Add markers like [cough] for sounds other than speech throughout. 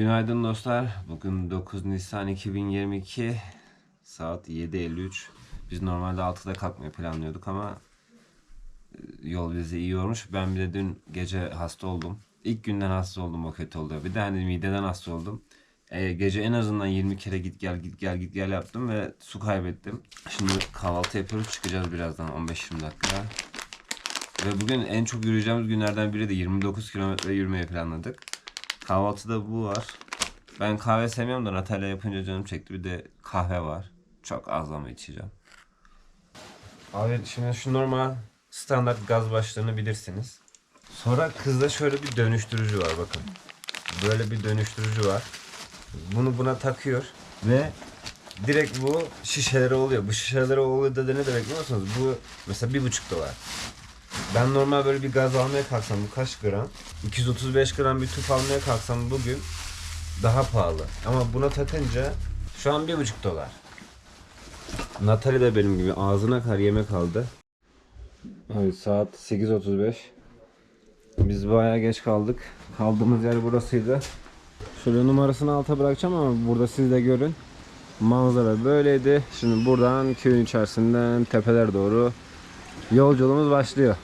Günaydın dostlar. Bugün 9 Nisan 2022 saat 7.53. Biz normalde 6'da kalkmayı planlıyorduk ama e, yol bizi iyi yormuş. Ben bir de dün gece hasta oldum. İlk günden hasta oldum o kötü oluyor. Bir de hani mideden hasta oldum. E, gece en azından 20 kere git gel git gel git gel yaptım ve su kaybettim. Şimdi kahvaltı yapıyoruz çıkacağız birazdan 15-20 dakika. Ve bugün en çok yürüyeceğimiz günlerden biri de 29 kilometre yürümeyi planladık. Kahvaltıda bu var. Ben kahve sevmiyorum da Natalya yapınca canım çekti. Bir de kahve var. Çok az ama içeceğim. Abi şimdi şu normal standart gaz başlarını bilirsiniz. Sonra kızda şöyle bir dönüştürücü var bakın. Böyle bir dönüştürücü var. Bunu buna takıyor ve direkt bu şişelere oluyor. Bu şişelere oluyor da ne demek biliyor musunuz? Bu mesela bir buçuk dolar. Ben normal böyle bir gaz almaya kalksam bu kaç gram? 235 gram bir tüp almaya kalksam bugün daha pahalı. Ama buna takınca şu an bir buçuk dolar. Natalie de benim gibi ağzına kadar yemek aldı. Abi saat 8.35. Biz bayağı geç kaldık. Kaldığımız yer burasıydı. Şöyle numarasını alta bırakacağım ama burada siz de görün. Manzara böyleydi. Şimdi buradan köyün içerisinden tepeler doğru Yolculuğumuz başlıyor.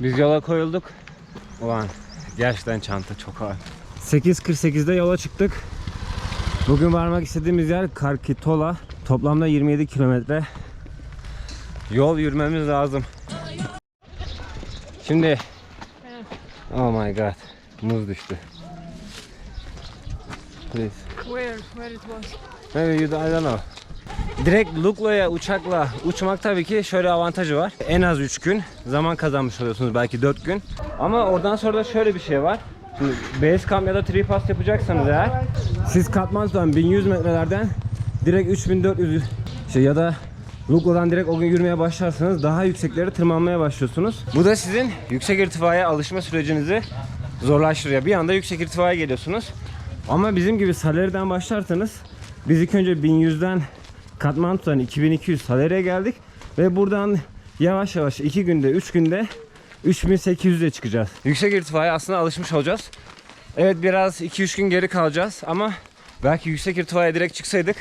Biz yola koyulduk. Ulan gerçekten çanta çok ağır. 8.48'de yola çıktık. Bugün varmak istediğimiz yer Karkitola. Toplamda 27 kilometre. Yol yürümemiz lazım. Şimdi Oh my god. Muz düştü. Please. Where? Where it was? Maybe you don't, I don't know. Direkt Luklo'ya uçakla uçmak tabii ki şöyle avantajı var. En az 3 gün zaman kazanmış oluyorsunuz belki 4 gün. Ama oradan sonra da şöyle bir şey var. Şimdi base camp ya da tree pass yapacaksanız eğer siz Katmandu'dan 1100 metrelerden direkt 3400 şey ya da Luklo'dan direkt o gün yürümeye başlarsanız daha yüksekleri tırmanmaya başlıyorsunuz. Bu da sizin yüksek irtifaya alışma sürecinizi zorlaştırıyor. Bir anda yüksek irtifaya geliyorsunuz. Ama bizim gibi Saleri'den başlarsanız biz ilk önce 1100'den Katmandu'dan 2200 Saleri'ye geldik ve buradan yavaş yavaş 2 günde 3 günde 3800'e çıkacağız. Yüksek irtifaya aslında alışmış olacağız. Evet biraz 2-3 gün geri kalacağız ama belki yüksek irtifaya direkt çıksaydık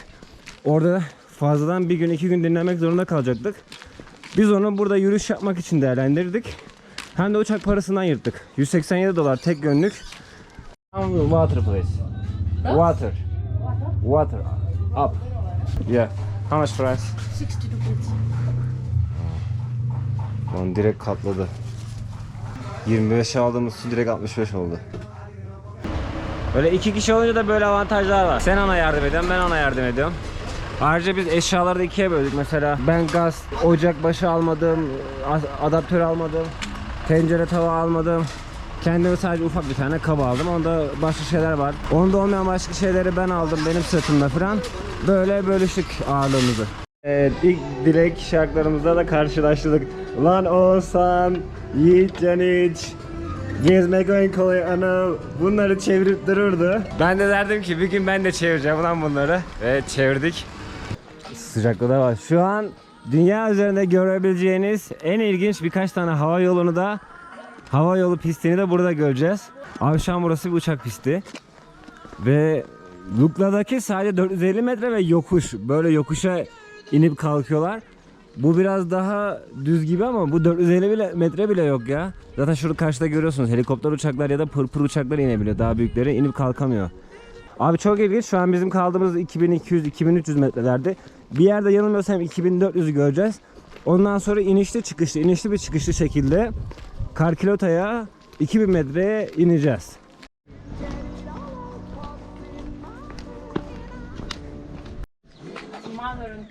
orada fazladan bir gün 2 gün dinlenmek zorunda kalacaktık. Biz onu burada yürüyüş yapmak için değerlendirdik. Hem de uçak parasından yırttık. 187 dolar tek günlük. Water please. Water. Water. Up. Yeah. How much price? 60 rupees. Onu direkt katladı. 25 aldığımız su direkt 65 oldu. Böyle iki kişi olunca da böyle avantajlar var. Sen ona yardım ediyorsun, ben ona yardım ediyorum. Ayrıca biz eşyaları da ikiye böldük. Mesela ben gaz, ocak başı almadım, adaptör almadım, tencere tava almadım. Kendime sadece ufak bir tane kaba aldım. Onda başka şeyler var. Onda olmayan başka şeyleri ben aldım benim sırtımda falan. Böyle bölüştük ağırlığımızı. Evet ilk dilek şarkılarımızda da karşılaştık. Lan Oğuzhan, Yiğit Caniç, Gezme Going Kolay Anıl bunları çevirip dururdu. Ben de derdim ki bir gün ben de çevireceğim lan bunları. Ve çevirdik. Sıcaklığı da var. Şu an dünya üzerinde görebileceğiniz en ilginç birkaç tane hava yolunu da hava yolu pistini de burada göreceğiz. Abi şu an burası bir uçak pisti. Ve Lukla'daki sadece 450 metre ve yokuş. Böyle yokuşa inip kalkıyorlar. Bu biraz daha düz gibi ama bu 450 bile, metre bile yok ya. Zaten şurada karşıda görüyorsunuz helikopter uçaklar ya da pırpır uçaklar inebiliyor. Daha büyükleri inip kalkamıyor. Abi çok ilginç. Şu an bizim kaldığımız 2200-2300 metrelerde. Bir yerde yanılmıyorsam 2400'ü göreceğiz. Ondan sonra inişli çıkışlı, inişli bir çıkışlı şekilde Karkilota'ya 2000 metreye ineceğiz. Mother and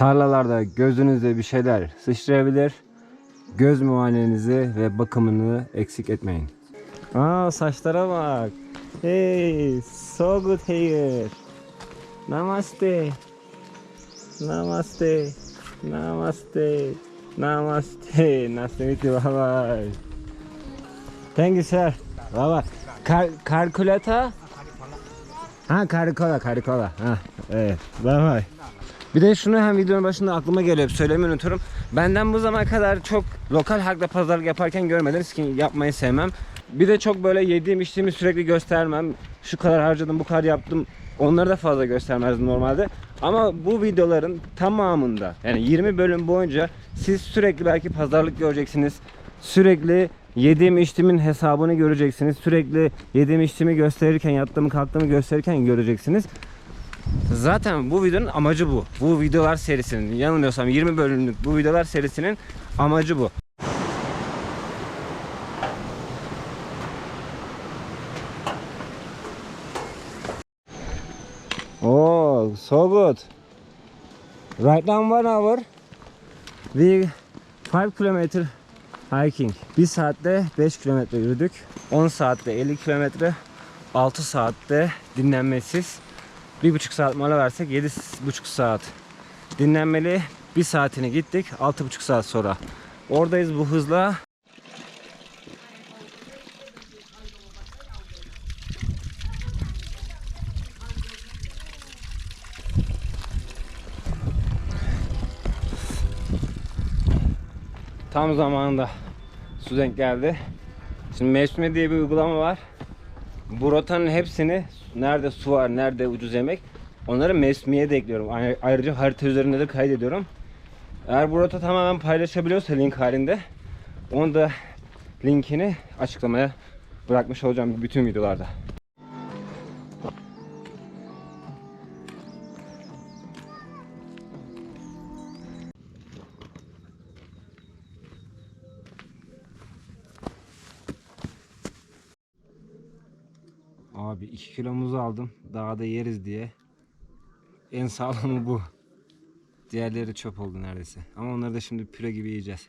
Tarlalarda gözünüzde bir şeyler sıçrayabilir. Göz muayenenizi ve bakımını eksik etmeyin. Aa saçlara bak. Hey, so good hair. Namaste. Namaste. Namaste. Namaste. Nice to meet you. Bye bye. Thank you sir. Bye bye. Kar kalkulata? Ha karikola karikola. Ha evet. Bye bye. Bir de şunu hem videonun başında aklıma geliyor söylemeyi unuturum. Benden bu zamana kadar çok lokal halkla pazarlık yaparken görmediniz ki yapmayı sevmem. Bir de çok böyle yediğim içtiğimi sürekli göstermem. Şu kadar harcadım bu kadar yaptım. Onları da fazla göstermezdim normalde. Ama bu videoların tamamında yani 20 bölüm boyunca siz sürekli belki pazarlık göreceksiniz. Sürekli yediğim içtiğimin hesabını göreceksiniz. Sürekli yediğim içtiğimi gösterirken yattığımı kalktığımı gösterirken göreceksiniz. Zaten bu videonun amacı bu. Bu videolar serisinin yanılmıyorsam 20 bölümlük bu videolar serisinin amacı bu. Oh, so good. Right now one hour. We 5 kilometer hiking. 1 saatte 5 kilometre yürüdük. 10 saatte 50 kilometre. 6 saatte dinlenmesiz. Bir buçuk saat mola versek yedi buçuk saat dinlenmeli. Bir saatini gittik. Altı buçuk saat sonra. Oradayız bu hızla. Tam zamanında su denk geldi. Şimdi Mevsime diye bir uygulama var. Bu rotanın hepsini nerede su var, nerede ucuz yemek onları mevsimiye de ekliyorum. Ay- Ayrıca harita üzerinde de kaydediyorum. Eğer bu rota tamamen paylaşabiliyorsa link halinde onu da linkini açıklamaya bırakmış olacağım bütün videolarda. 2 kilomuzu aldım. Daha da yeriz diye. En sağlamı bu. Diğerleri çöp oldu neredeyse. Ama onları da şimdi püre gibi yiyeceğiz.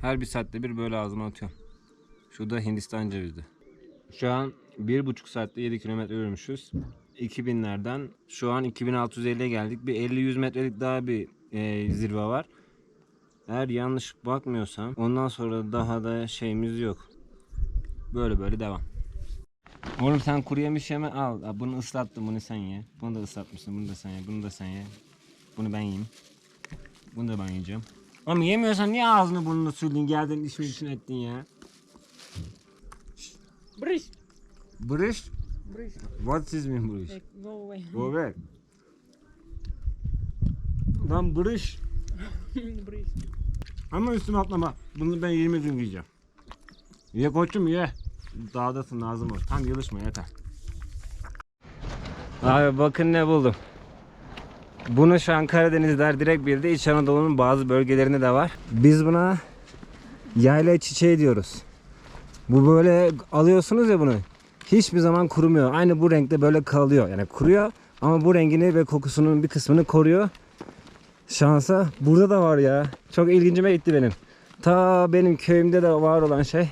Her bir saatte bir böyle ağzıma atıyorum. Şu da Hindistan cevizi. Şu an bir buçuk saatte 7 kilometre yürümüşüz. 2000'lerden şu an 2650'ye geldik. Bir 50-100 metrelik daha bir e, zirve var. Eğer yanlış bakmıyorsam ondan sonra daha da şeyimiz yok. Böyle böyle devam. Oğlum sen kuru yemiş yeme al. Aa, Bunu ıslattım bunu sen ye. Bunu da ıslatmışsın bunu da sen ye. Bunu da sen ye. Bunu ben yiyeyim. Bunu da ben yiyeceğim. Oğlum yemiyorsan niye ağzını burnunu sürdün geldin işin için ettin ya? British. British? British. What is mean? Like, go away. Go back. Lan British. [laughs] British. Ama üstüme atlama. Bunu ben 20 gün yiyeceğim. Ye koçum ye. Dağdasın lazım ol. Tam yılışma yeter. Abi bakın ne buldum. Bunu şu an Karadenizler direkt bildi. İç Anadolu'nun bazı bölgelerinde de var. Biz buna yayla çiçeği diyoruz. Bu böyle alıyorsunuz ya bunu. Hiçbir zaman kurumuyor. Aynı bu renkte böyle kalıyor. Yani kuruyor ama bu rengini ve kokusunun bir kısmını koruyor. Şansa burada da var ya. Çok ilgincime gitti benim. Ta benim köyümde de var olan şey.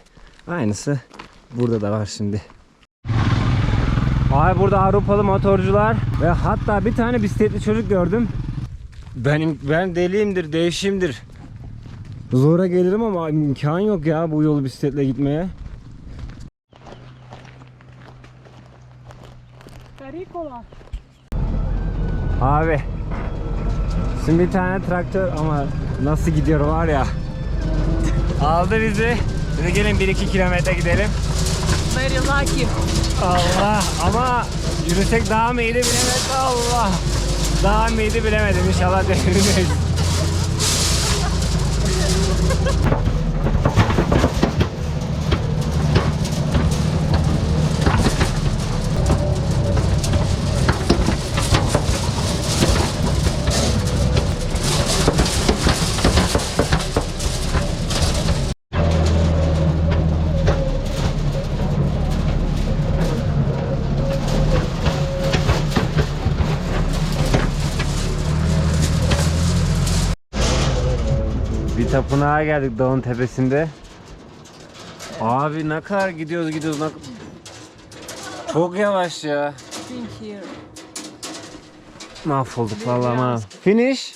Aynısı burada da var şimdi. Ay burada Avrupalı motorcular ve hatta bir tane bisikletli çocuk gördüm. Benim ben deliyimdir, değişimdir. Zora gelirim ama imkan yok ya bu yolu bisikletle gitmeye. Caricola. Abi. Şimdi bir tane traktör ama nasıl gidiyor var ya. [laughs] Aldı bizi. Dedi gelin 1-2 kilometre gidelim. Very lucky. Allah ama yürüsek daha mı iyiydi bilemedim Allah. Daha mı iyiydi bilemedim inşallah devirmeyiz. Tapınağa geldik dağın tepesinde. Abi ne kadar gidiyoruz gidiyoruz. Ne... Çok yavaş ya. Think here. Mahvolduk vallahi ma. Finish?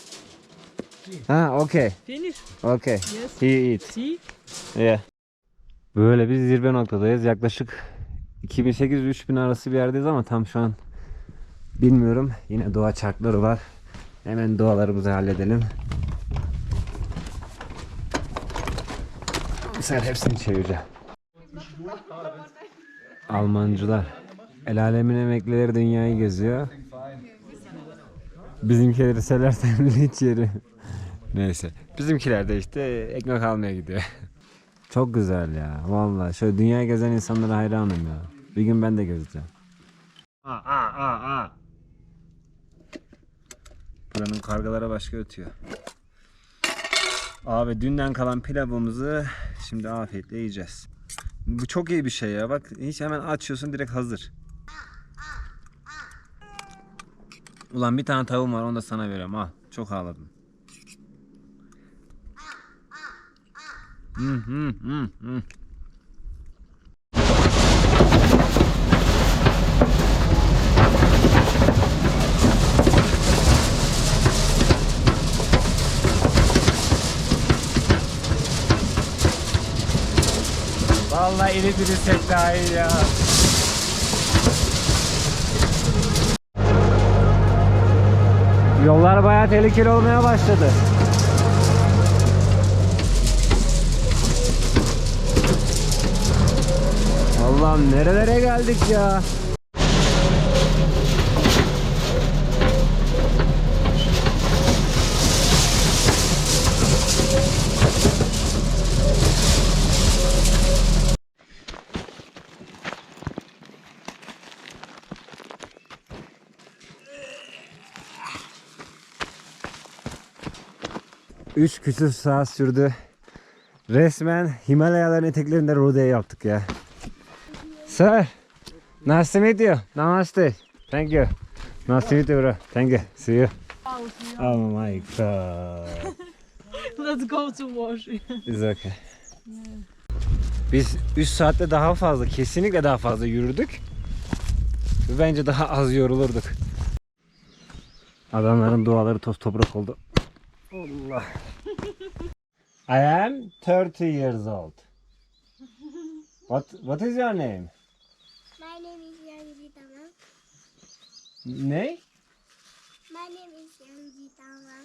Ha, okay. Finish. Okay. Yes. He eat. See? Yeah. Böyle bir zirve noktadayız. Yaklaşık 2800-3000 arası bir yerdeyiz ama tam şu an bilmiyorum. Yine doğa çarkları var. Hemen dualarımızı halledelim. Sefer hepsini çevireceğim. Almancılar. El alemin emeklileri dünyayı geziyor. Bizimkileri selersen hiç yeri. Neyse. Bizimkiler de işte ekmek almaya gidiyor. Çok güzel ya. Vallahi şöyle dünyayı gezen insanlara hayranım ya. Bir gün ben de gezeceğim. Aa, aa, aa, aa. Buranın kargalara başka ötüyor. Abi dünden kalan pilavımızı şimdi afiyetle yiyeceğiz. Bu çok iyi bir şey ya. Bak hiç hemen açıyorsun direkt hazır. Ulan bir tane tavuğum var onu da sana veriyorum. Al. Çok ağladım. Hı hı hı hı. Vallahi iri biri daha iyi ya. Yollar bayağı tehlikeli olmaya başladı. Allah'ım nerelere geldik ya. Üç küsür saat sürdü. Resmen Himalayaların eteklerinde rodeo yaptık ya. Sir, nice to meet you. Namaste. Thank you. Nice to meet you bro. Thank you. See you. Oh my god. [laughs] Let's go to wash. It's okay. Biz 3 saatte daha fazla, kesinlikle daha fazla yürüdük. Ve Bence daha az yorulurduk. Adamların duaları toz toprak oldu. Allah. I am 30 years old. What What is your name? My name is Yanji Tamam. Ne? My name is Yanji Tamam.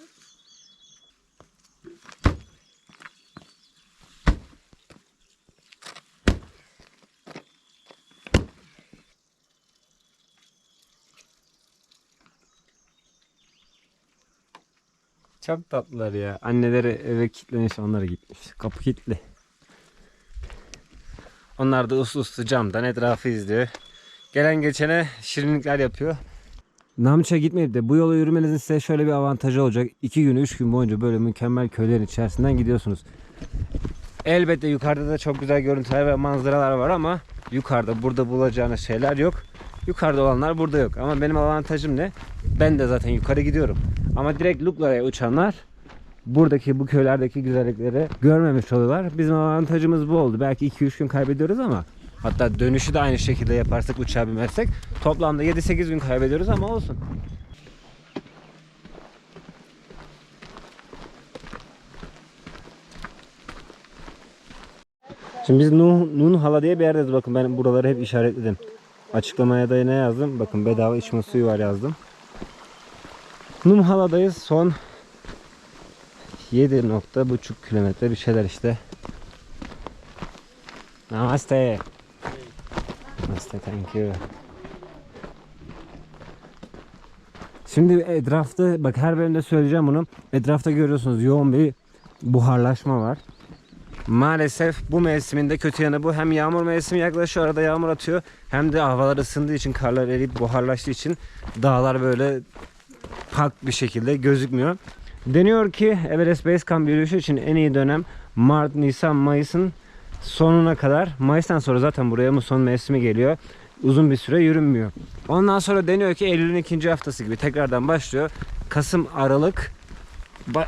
Çok tatlılar ya. Anneleri eve kilitlemiş, onlara gitmiş. Kapı kilitli. Onlar da uslu uslu camdan etrafı izliyor. Gelen geçene şirinlikler yapıyor. Namç'a gitmeyip de bu yola yürümenizin size şöyle bir avantajı olacak. 2 gün 3 gün boyunca böyle mükemmel köylerin içerisinden gidiyorsunuz. Elbette yukarıda da çok güzel görüntüler ve manzaralar var ama yukarıda burada bulacağınız şeyler yok. Yukarıda olanlar burada yok. Ama benim avantajım ne? Ben de zaten yukarı gidiyorum. Ama direkt Luklara'ya uçanlar buradaki bu köylerdeki güzellikleri görmemiş oluyorlar. Bizim avantajımız bu oldu. Belki 2-3 gün kaybediyoruz ama hatta dönüşü de aynı şekilde yaparsak uçağa binmezsek toplamda 7-8 gün kaybediyoruz ama olsun. Şimdi biz Nuh, Nun Hala diye bir yerdeyiz. Bakın ben buraları hep işaretledim. Açıklamaya da ne yazdım? Bakın bedava içme suyu var yazdım. Nun Hala'dayız. Son 7.5 kilometre bir şeyler işte. Namaste. Namaste thank you. Şimdi etrafta bak her bölümde söyleyeceğim bunu. Etrafta görüyorsunuz yoğun bir buharlaşma var. Maalesef bu mevsiminde kötü yanı bu. Hem yağmur mevsimi yaklaşıyor arada yağmur atıyor. Hem de havalar ısındığı için karlar eriyip buharlaştığı için dağlar böyle pak bir şekilde gözükmüyor. Deniyor ki Everest Base Camp yürüyüşü için en iyi dönem Mart, Nisan, Mayıs'ın sonuna kadar. Mayıs'tan sonra zaten buraya muson mevsimi geliyor. Uzun bir süre yürünmüyor. Ondan sonra deniyor ki Eylül'ün ikinci haftası gibi tekrardan başlıyor. Kasım, Aralık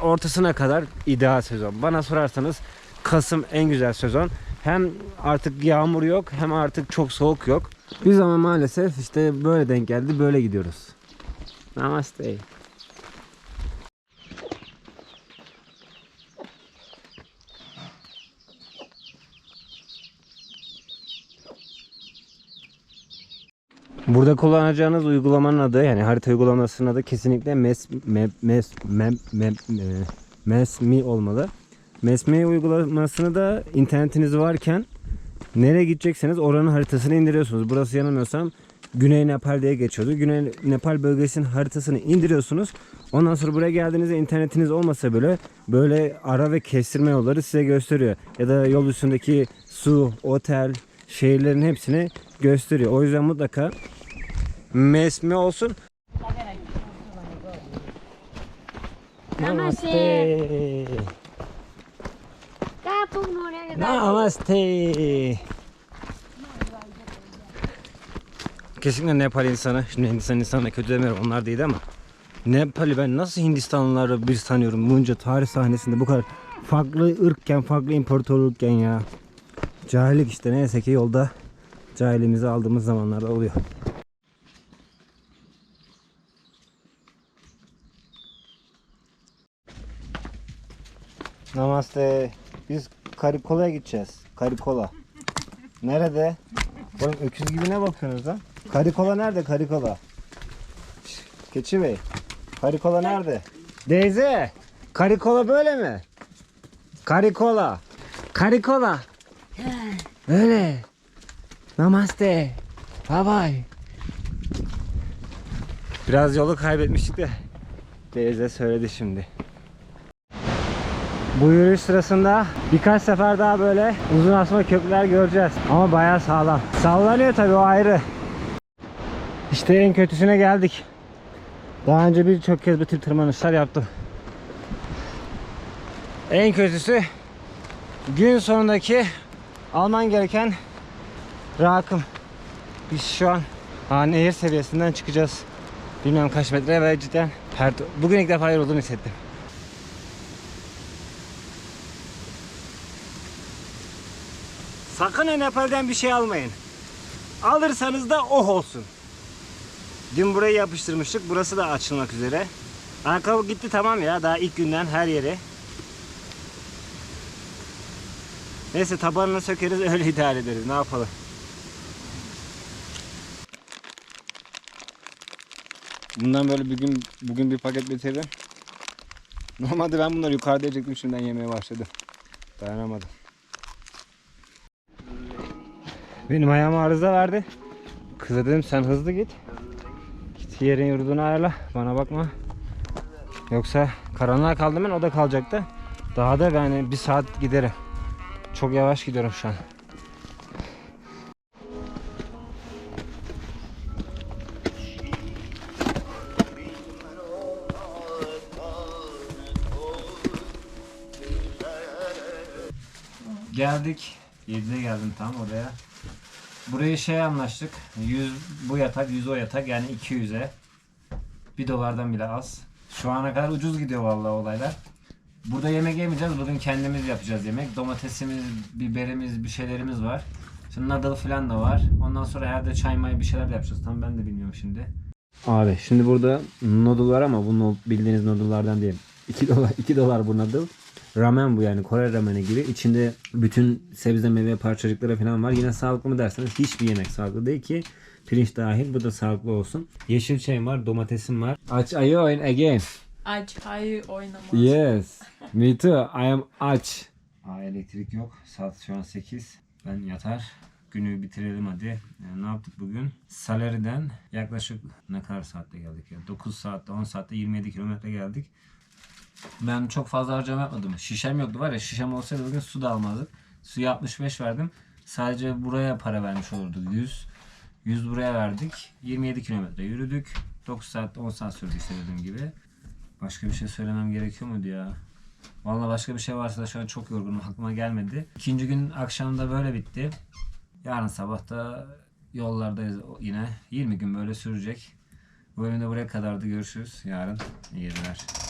ortasına kadar ideal sezon. Bana sorarsanız Kasım en güzel sezon. Hem artık yağmur yok hem artık çok soğuk yok. Biz ama maalesef işte böyle denk geldi böyle gidiyoruz. Namaste. Burada kullanacağınız uygulamanın adı yani harita uygulamasının adı kesinlikle Mes Mes Mes Mem Mem e, Mesmi olmalı. Mesmi uygulamasını da internetiniz varken nereye gidecekseniz oranın haritasını indiriyorsunuz. Burası yanılmıyorsam Güney Nepal diye geçiyordu. Güney Nepal bölgesinin haritasını indiriyorsunuz. Ondan sonra buraya geldiğinizde internetiniz olmasa bile böyle ara ve kestirme yolları size gösteriyor. Ya da yol üstündeki su, otel, şehirlerin hepsini gösteriyor. O yüzden mutlaka mesmi olsun. Namaste. Nuna Namaste. Kesinlikle Nepal insanı, şimdi Hindistan insanına kötü demiyorum onlar değil ama Nepal'i ben nasıl Hindistanlıları bir sanıyorum bunca tarih sahnesinde bu kadar farklı ırkken, farklı imparatorlukken ya. Cahillik işte neyse ki yolda cahilimizi aldığımız zamanlarda oluyor. Namaste. Biz Karikola'ya gideceğiz. Karikola. Nerede? Oğlum öküz gibi ne bakıyorsunuz lan? Karikola nerede? Karikola. Keçi Bey. Karikola nerede? Deyze. Karikola böyle mi? Karikola. Karikola. Öyle. Namaste. Bye bye. Biraz yolu kaybetmiştik de. Deyze söyledi şimdi. Bu yürüyüş sırasında birkaç sefer daha böyle uzun asma köprüler göreceğiz. Ama bayağı sağlam. Sallanıyor tabii o ayrı. İşte en kötüsüne geldik. Daha önce birçok kez bu tırmanışlar yaptım. En kötüsü gün sonundaki alman gereken rakım. Biz şu an ha, nehir seviyesinden çıkacağız. Bilmem kaç metre ve cidden her, bugün ilk defa yorulduğumu hissettim. Sakın Nepal'den bir şey almayın. Alırsanız da oh olsun. Dün burayı yapıştırmıştık. Burası da açılmak üzere. Ayakkabı gitti tamam ya. Daha ilk günden her yere. Neyse tabanını sökeriz [laughs] öyle idare ederiz. Ne yapalım. Bundan böyle bir gün bugün bir paket bitirdim. Normalde ben bunları yukarıda yiyecektim şimdiden yemeye başladım. Dayanamadım. Benim ayağım arıza verdi. Kıza dedim sen hızlı git. Git yerin yurdunu ayarla. Bana bakma. Yoksa karanlığa kaldım ben o da kalacaktı. Daha da yani bir saat giderim. Çok yavaş gidiyorum şu an. Geldik. 7'de geldim tam oraya. Burayı şey anlaştık. 100 bu yatak, 100 o yatak yani 200'e. 1 dolardan bile az. Şu ana kadar ucuz gidiyor vallahi olaylar. Burada yemek yemeyeceğiz. Bugün kendimiz yapacağız yemek. Domatesimiz, biberimiz, bir şeylerimiz var. Şimdi noodle falan da var. Ondan sonra herhalde çay may bir şeyler de yapacağız. Tam ben de bilmiyorum şimdi. Abi şimdi burada noodle var ama bu bildiğiniz noodle'lardan değil. 2 dolar 2 dolar bu noodle. Ramen bu yani Kore rameni gibi. İçinde bütün sebze meyve parçacıkları falan var. Yine sağlıklı mı derseniz hiçbir yemek sağlıklı değil ki. Pirinç dahil bu da sağlıklı olsun. Yeşil çayım var, domatesim var. Aç ayı oyun again. Aç ayı oynamaz. Yes. [laughs] Me too. I am aç. Aa, elektrik yok. Saat şu an 8. Ben yatar. Günü bitirelim hadi. Yani ne yaptık bugün? Salari'den yaklaşık ne kadar saatte geldik ya? 9 saatte, 10 saatte 27 kilometre geldik. Ben çok fazla harcama yapmadım. Şişem yoktu var ya şişem olsaydı bugün su da almazdık. Suya 65 verdim. Sadece buraya para vermiş olurduk 100. 100 buraya verdik. 27 kilometre yürüdük. 9 saat 10 saat sürdü işte dediğim gibi. Başka bir şey söylemem gerekiyor muydu ya? Vallahi başka bir şey varsa da şu an çok yorgunum. Aklıma gelmedi. İkinci gün akşamda böyle bitti. Yarın sabah da yollardayız yine. 20 gün böyle sürecek. Bu bölümde buraya kadardı. Görüşürüz. Yarın iyi geceler.